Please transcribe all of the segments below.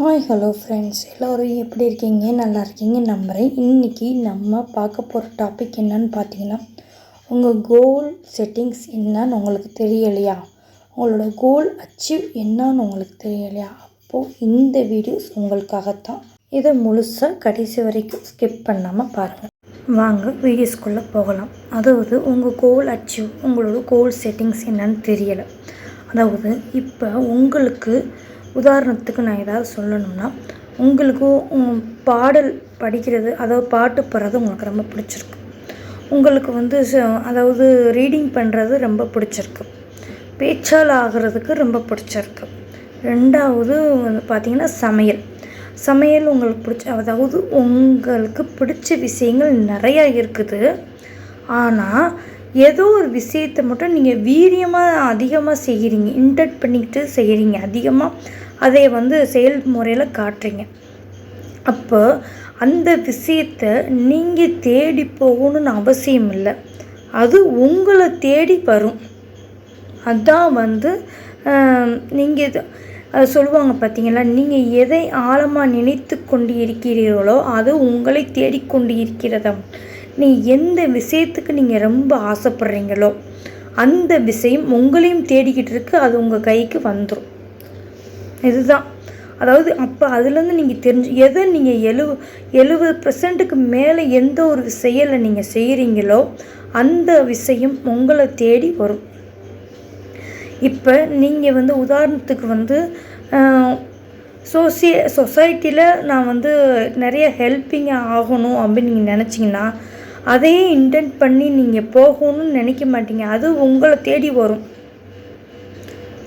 Hi hello friends எல்லோரும் எப்படி இருக்கீங்க? நல்லா இருக்கீங்க? நம்புகிறேன் இன்றைக்கி நம்ம பார்க்க போகிற டாபிக் என்னன்னு பார்த்தீங்கன்னா உங்கள் கோல் செட்டிங்ஸ் என்னன்னு உங்களுக்கு தெரியலையா? உங்களோட கோல் அச்சீவ் என்னன்னு உங்களுக்கு தெரியலையா? அப்போது இந்த வீடியோஸ் உங்களுக்காகத்தான். இதை முழுசாக கடைசி வரைக்கும் ஸ்கிப் பண்ணாமல் பாருங்கள் வாங்க வீடியோஸ்குள்ளே போகலாம். அதாவது உங்கள் கோல் அச்சீவ் உங்களோட கோல் செட்டிங்ஸ் என்னன்னு தெரியலை. அதாவது இப்போ உங்களுக்கு உதாரணத்துக்கு நான் ஏதாவது சொல்லணும்னா உங்களுக்கு பாடல் படிக்கிறது அதாவது பாட்டு பாடுறது உங்களுக்கு ரொம்ப பிடிச்சிருக்கு. உங்களுக்கு வந்து ச- அதாவது ரீடிங் பண்ணுறது ரொம்ப பிடிச்சிருக்கு. பேச்சால் ஆகிறதுக்கு ரொம்ப பிடிச்சிருக்கு. ரெண்டாவது வந்து பார்த்திங்கன்னா சமையல். சமையல் உங்களுக்கு பிடிச்ச அதாவது உங்களுக்கு பிடிச்ச விஷயங்கள் நிறையா இருக்குது. ஆனால் ஏதோ ஒரு விஷயத்தை மட்டும் நீங்கள் வீரியமாக அதிகமாக செய்கிறீங்க இன்டெக்ட் பண்ணிக்கிட்டு செய்கிறீங்க அதிகமாக அதை வந்து செயல்முறையில் காட்டுறீங்க. அப்போ அந்த விஷயத்தை நீங்கள் தேடி போகணும்னு அவசியம் இல்லை. அது உங்களை தேடி வரும். அதான் வந்து நீங்கள் இது சொல்லுவாங்க பார்த்தீங்களா நீங்கள் எதை ஆழமாக நினைத்து கொண்டு இருக்கிறீர்களோ அது உங்களை தேடிக்கொண்டு இருக்கிறதா நீ எந்த விஷயத்துக்கு நீங்கள் ரொம்ப ஆசைப்படுறீங்களோ அந்த விஷயம் உங்களையும் தேடிக்கிட்டு இருக்கு அது உங்கள் கைக்கு வந்துடும் இதுதான். அதாவது அப்போ அதுலேருந்து நீங்கள் தெரிஞ்சு எதை நீங்கள் எழுவ எழுபது பர்சன்ட்டுக்கு மேலே எந்த ஒரு செயலை நீங்கள் செய்கிறீங்களோ அந்த விஷயம் உங்களை தேடி வரும். இப்போ நீங்கள் வந்து உதாரணத்துக்கு வந்து சோசிய சொசைட்டியில் நான் வந்து நிறைய ஹெல்ப்பிங்காக ஆகணும் அப்படின்னு நீங்கள் நினச்சிங்கன்னா அதையே இன்டென்ட் பண்ணி நீங்கள் போகணும்னு நினைக்க மாட்டீங்க. அது உங்களை தேடி வரும்.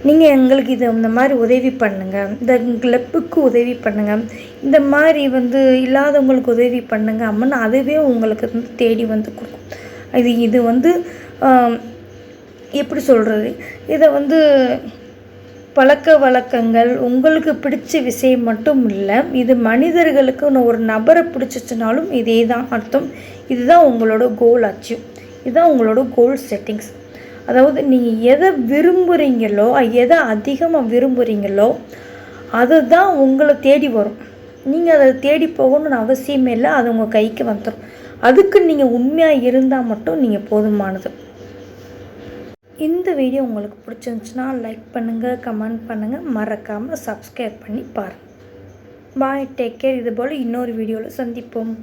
நீங்கள் எங்களுக்கு இது இந்த மாதிரி உதவி பண்ணுங்கள் இந்த கிளப்புக்கு உதவி பண்ணுங்கள் இந்த மாதிரி வந்து இல்லாதவங்களுக்கு உதவி பண்ணுங்கள் அப்படின்னு அதுவே உங்களுக்கு வந்து தேடி வந்து கொடுக்கும். இது இது வந்து எப்படி சொல்கிறது இதை வந்து பழக்க வழக்கங்கள் உங்களுக்கு பிடிச்ச விஷயம் மட்டும் இல்லை இது மனிதர்களுக்கு நான் ஒரு நபரை பிடிச்சிச்சுனாலும் இதே தான் அர்த்தம். இதுதான் உங்களோட கோல் அச்சீவ் இதுதான் உங்களோட கோல் செட்டிங்ஸ் அதாவது நீங்கள் எதை விரும்புகிறீங்களோ எதை அதிகமாக விரும்புகிறீங்களோ அதுதான் உங்களை தேடி வரும். நீங்கள் அதை தேடி போகணும்னு அவசியமே இல்லை அது உங்கள் கைக்கு வந்துடும் அதுக்கு நீங்கள் உண்மையாக இருந்தால் மட்டும் நீங்கள் போதுமானது. இந்த வீடியோ உங்களுக்கு பிடிச்சிருந்துச்சுன்னா லைக் பண்ணுங்கள் கமெண்ட் பண்ணுங்கள் மறக்காமல் சப்ஸ்கிரைப் பண்ணி பாருங்கள் பாய் டேக் கேர் இது போல் இன்னொரு வீடியோவில் சந்திப்போம்.